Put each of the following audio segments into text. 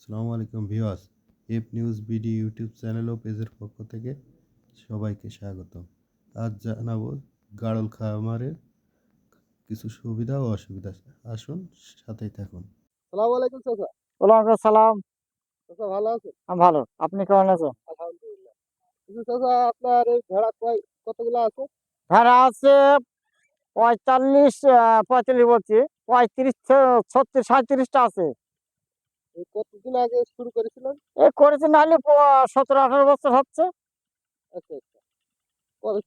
আসসালামু আলাইকুম viewers F news BD YouTube channel ও পেজের পক্ষ থেকে সবাইকে স্বাগত আজ জানাব গাড়ল খামারের কিছু সুবিধা ও অসুবিধা। আসুন সাথেই থাকুন। সালাম আলাইকুম চাচা। ওয়ালাইকুম সালাম চাচা ভালো আছেন? আমি ভালো। আপনি কেমন আছেন? আলহামদুলিল্লাহ। কিন্তু চাচা আপনার এই ভেড়া কয় কতগুলো আছে? ভেড়া আছে পঁয়তাল্লিশ আহ, পঁয়তাল্লিশ বলছি। পঁয়ত্রিশ ছত্রিশ সাঁত্রিশটা আছে। কতদিন আগে শুরু করেছিলেন? এ করেছে নাহলে সতেরো আঠারো বছর হচ্ছে। আচ্ছা আচ্ছা।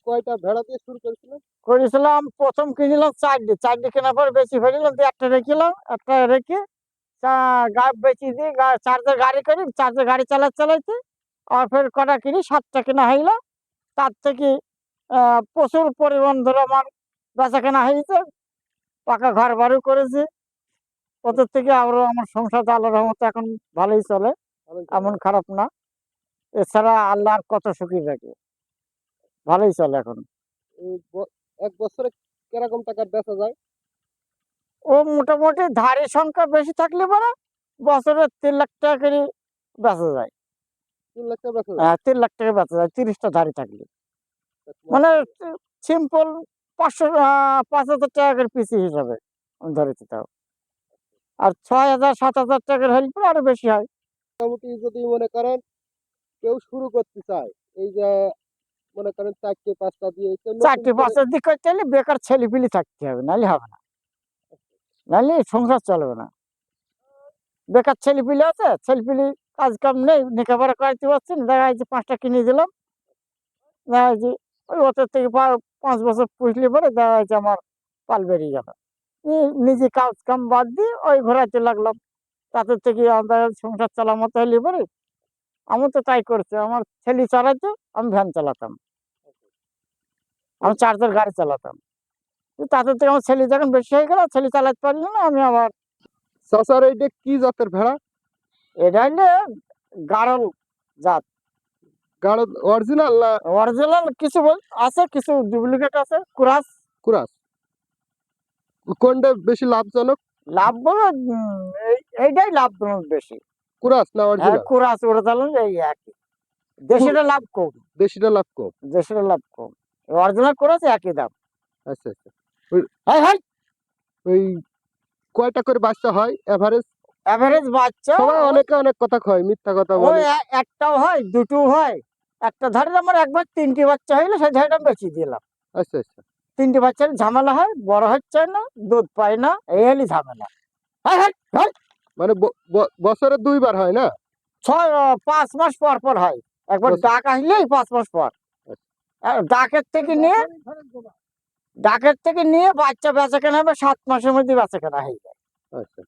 কয়টা ভেড়া দিয়ে শুরু করেছিলেন? করেছিলাম প্রথম কিনলাম চারটে। চারটে কেনার পর বেশি ফেলিলাম দিয়ে একটা রেখেলাম একটা রেখে বেচি দিয়ে গা- চার্জের গাড়ি করি চার্জের গাড়ি চালাতে চালাইতে আর ফের কটা কিনি সাতটা কেনা হইল তার থেকে আহ, প্রচুর পরিমাণ ধরে আমার বেচা কেনা হয়েছে পাকা ঘর বাড়ি করেছি। ওদের থেকে আরও আমার সংসার আল্লাহর রহমতে এখন ভালোই চলে এমন খারাপ না। এছাড়া আল্লাহ আর কত সুখী রাখে ভালোই চলে এখন। এক বছরে কীরকম টাকা বেচা যায়? ও মোটামুটি ধারের সংখ্যা বেশি থাকলে পরে বছরে তিন লাখ টাকা করে বেচা যায়। তিন লাখ টাকা বেচা হ্যাঁ তিন লাখ টাকা বেচা যায় তিরিশটা ধারি থাকলে। মানে সিম্পল পাঁচশো পাঁচ হাজার টাকা করে পিসি হিসাবে আমি ধরেছি তাও আর ছয় হাজার সাত হাজার টাকার হলে পরে আরও বেশি হয়। মোটামুটি যদি মনে করেন কেউ শুরু করতে চায় এই যে মনে করেন চারটে পাঁচটা দিয়ে চারটে পাঁচের দিক করতে হলে বেকার ছেলেপিলি থাকতে হবে নাহলে হবে না। নাহলে সংসার চলবে না। বেকার ছেলেপিলি আছে ছেলেপিলি কাজ কাম নেই লেখাপড়া করাইতে পারছি না দেখা যাচ্ছে পাঁচটা কিনে দিলাম। দেখা যাচ্ছে ওই ওদের থেকে পাঁচ বছর পুষলে পরে দেখা যাচ্ছে আমার পাল বেরিয়ে নি- নিজে কাজ কাম বাদ দিয়ে ওই ঘোরাতে লাগলাম। তাদের থেকে আমাদের সংসার চালার মতো হলে পরে। আমি তো তাই করছি আমার ছেলে চালাতো আমি ভ্যান চালাতাম। আমি চার্জার গাড়ি চালাতাম। তাদের থেকে আমার ছেলে যখন বেশি হয়ে গেল ছেলে চালাতে পারল না আমি আবার চাচার এইটা কি জাতের ভেড়া? এটা হইলে গাড়ল জাত। গাড়ো অরিজিনাল অরিজিনাল কিছু বল- আছে কিছু ডুপ্লিকেট আছে কুরাস। কুরাস? কোনটা বেশি লাভজনক? লাভ বলো এইটাই লাভ বেশি। কুরাস না হ্যাঁ অরিজিনাল কুরাস ওরিজিনাল এই একই। দেশের লাভ কম। দেশিটা লাভ কম? দেশের লাভ কম। অরিজিনাল কুরাস একই দাম। আচ্ছা আচ্ছা। হ্যাঁ হ্যাঁ ওই কয়টা করে বাচ্চা হয় এভারেজ এভারেজ বাচ্চা সবাই অনেকে অনেক কথা কয় মিথ্যা কথা বলে। এ- একটাও হয় দুটো হয়। একটা ধারে আমার একবার তিনটি বাচ্চা হইলে সেই ধারেটা বেশি দিলাম। আচ্ছা আচ্ছা। তিনটে বাচ্চার ঝামেলা হয় বড় হচ্ছে না দুধ পায় না এই হলি ঝামেলা। মানে বছরে দুইবার হয় না? ছয় পাঁচ মাস পর পর হয়। একবার ডাক আসলেই পাঁচ মাস পর। ডাকের থেকে নিয়ে ডাকের থেকে নিয়ে বাচ্চা বেচা কেনা হবে সাত মাসের মধ্যে বেচা কেনা হয়ে যায়। আচ্ছা।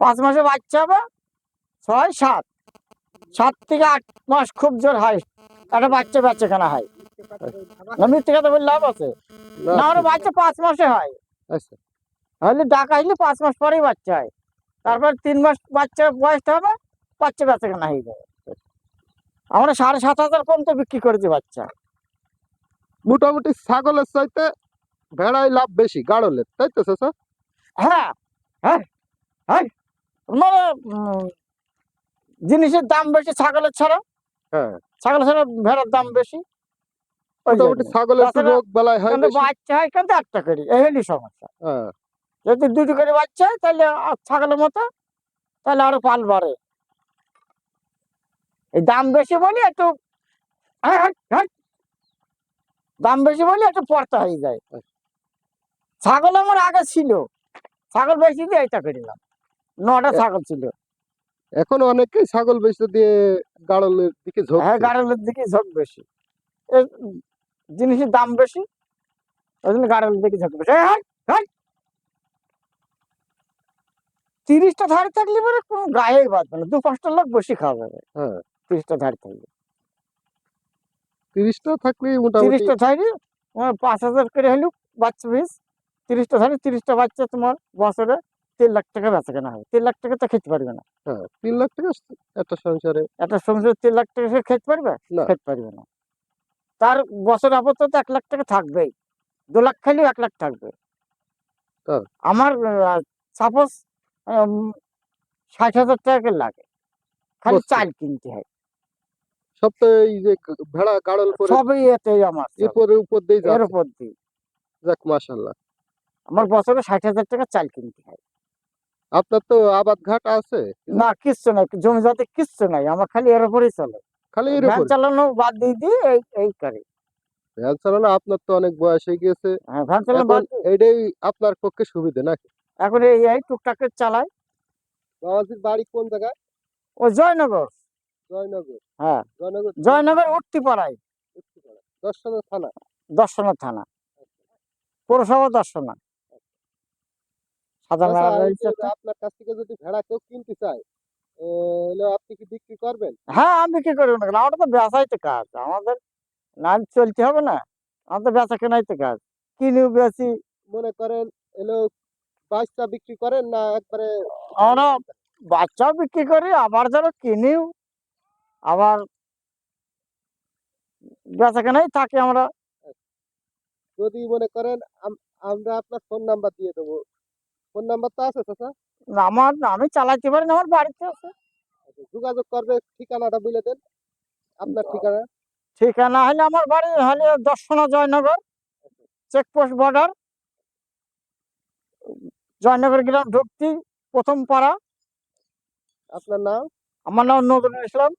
পাঁচ মাসে বাচ্চা হবে ছয় সাত। সাত থেকে আট মাস খুব জোর হয় একটা বাচ্চা বেচা কেনা হয়। না মিথ্যে কথা বললে লাভ আছে। না, না বাচ্চা পাঁচ মাসে হয়। আচ্ছা। হলে ডাক আসলে পাঁচ মাস পরেই বাচ্চা হয়। তারপর তিন মাস বাচ্চা বয়সটা হবে বাচ্চা বেচা কেনা হয়ে যাবে। আমরা সাড়ে সাত হাজার পর্যন্ত বিক্রি করেছি বাচ্চা। মোটামুটি ছাগলের চাইতে ভেড়ায় লাভ বেশি গাড়লের তাই তো চাচা? হ্যাঁ হ্যাঁ হ্যাঁ। মানে জিনিসের দাম বেশি ছাগলের ছাড়া। হ্যাঁ। ছাগলের ছাড়া ভেড়ার দাম বেশি। মোটামুটি একটু রোগ বেলায় হয় বাচ্চা হয় কিন্তু একটা করে এই সমস্যা। হ্যাঁ। যদি দুটো করে বাচ্চা হয় তাহলে ছাগলের মতো তাহলে আরও পাল বাড়ে। এই দাম বেশি বলি একটু হ্যাঁ, হ্যাঁ, হ্যাঁ। দাম বেশি বলি একটু পড়তে হয়ে যায়। ছাগল আমার আগে ছিল। ছাগল বেশি দিয়ে এটা করিলাম। নটা ছাগল ছিল। এখন অনেকেই ছাগল বেচতে দিয়ে গাড়লের দিকে ঝোঁক হ্যাঁ গাড়লের দিকে ঝোঁক বেশি। জিনিসের দাম বেশি ওই জন্য বেশি এই, হাট, হাট। তিরিশটা ধারে থাকলে পরে কোনো গায়েই বাঁধবে না দু পাঁচটা লোক বেশি খাওয়া যাবে হ্যাঁ। তিরিশটা ধারে থাকলে। তিরিশটা থাকলে মোটামুটি তিরিশটা ধারে পাঁচ হাজার করে হলেও বাচ্চা পিস। তিরিশটা ধারে তিরিশটা বাচ্চা তোমার বছরে তিন লাখ টাকা বেচা কেনা হবে তিন লাখ টাকা তো খেতে পারবে না। হ্যাঁ তিন লাখ টাকা একটা সংসারে। একটা সংসার তিন লাখ টাকা সে খেতে পারবে? না। খেতে পারবে না। তার বছর আপাতত এক লাখ টাকা থাকবেই। দু লাখ খাইলেও এক লাখ থাকবে? আমার সাপোজ ষাট হাজার টাকা লাগে। খালি চাল কিনতে হয়। সব তো এই যে ভেড়া গাড়ল করে সবই এতেই আমার। এরপরে উপর দিয়ে এর উপর দিয়ে যাক মাশাল্লাহ আমার বছরে ষাট হাজার টাকা চাল কিনতে হয়। আপনার তো আবাদ ঘাট আছে? না কিচ্ছু নাই। জমি জাতি কিচ্ছু নাই। আমার খালি এর উপরেই চলে। খালি ভ্যান চালানো বাদ দিয়ে দিয়ে এই এই করে। ভ্যান চালানো আপনার তো অনেক বয়স হয়ে গিয়েছে। হ্যাঁ ভ্যান চালানো বাদ এইটাই আপনার পক্ষে সুবিধা নাকি? এখন এই এই টুকটাকে চালাই। বাবাজির বাড়ি কোন জায়গায়? ওই জয়নগর। জয়নগর। হ্যাঁ। জয়নগর জয়নগর উঠতে পাড়ায় দর্শনের থানা? দর্শনা থানা। পৌরসভা দর্শনা। সাধারণ আচ্ছা। আপনার কাছ থেকে যদি ভেড়া কেউ কিনতে চায় আপনি কি বিক্রি করবেন? হ্যাঁ আমি কি করব না কেন? আমাদের তো বেচাই তো কাজ। আমাদের না চলতে হবে না। আমাদের বেচা কেনাই তো কাজ। কিনিও বেশি মনে করেন এলো বাইশটা বিক্রি করেন না একবারে আমরা বাচ্চাও বিক্রি করি আবার যারা কিনিও। আবার বেচা কেনাই থাকি আমরা। যদি মনে করেন আমরা আপনার ফোন নাম্বার দিয়ে দেবো। ফোন নাম্বার তো আছে চাচা? আমার আমি চালাইতে পারি না আমার বাড়িতে আছে। আচ্ছা, যোগাযোগ করবে ঠিকানাটা বলে দেন আপনার ঠিকানা। ঠিকানা হলে আমার বাড়ি হলে দর্শনা জয়নগর চেকপোস্ট বর্ডার জয়নগর গ্রাম ঢুকতি প্রথম পাড়া। আপনার নাম? আমার নাম নজরুল ইসলাম।